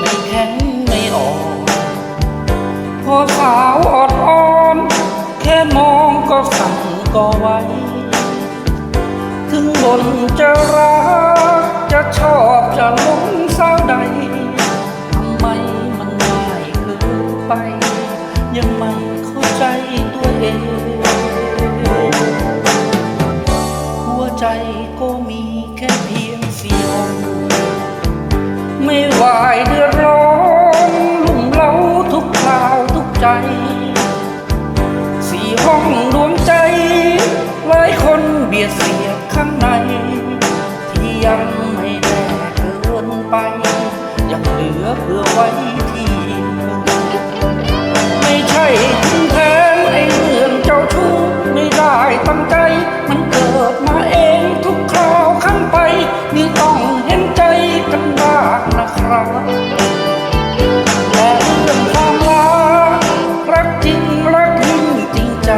ไม่แข็งไม่อ่อนพอสาวอดอ่อน แค่มองก็สั่นก็ไหวถึงบนจะรัก จะชอบจะหลงสาวใดทำไมมันง่ายเกินไป ยังไม่เข้าใจตัวเอง หัวใจก็มีแค่เพียงสียว ไม่วายเดือดร้อนลุ่มเล้าทุกคราวทุกใจ สี่ห้องดวงใจ หลายคนเบียดเสียข้างใน ที่ยังไม่แน่เกินไป ยังเหลือเพื่อไว้ที่ ไม่ใช่คุณแท ครับแต่เรื่องความรักรักจริงรักยิ่งจริงใจ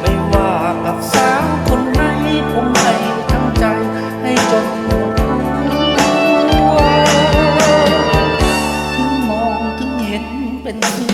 ไม่ว่ากับสาวคนไหนผมให้ทั้งใจให้จนหมดตัวถึงมองถึงเห็นเป็นเสื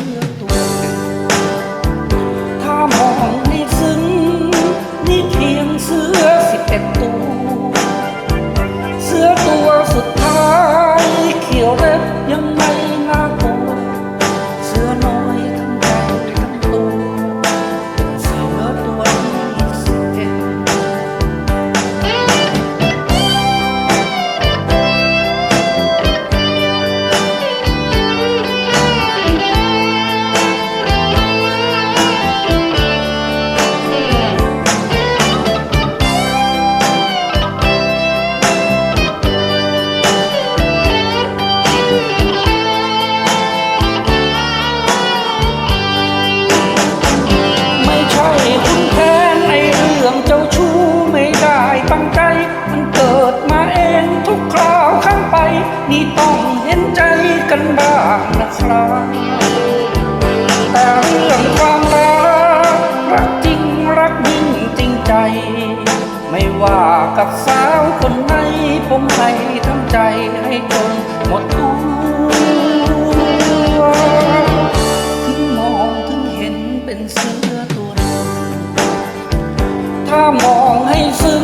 ว่ากับสาวคนไหนผมให้ทำใจให้จนหมดตัวถึงมองถึงเห็นเป็นเสื้อตัวนึงถ้ามองให้ซื้อ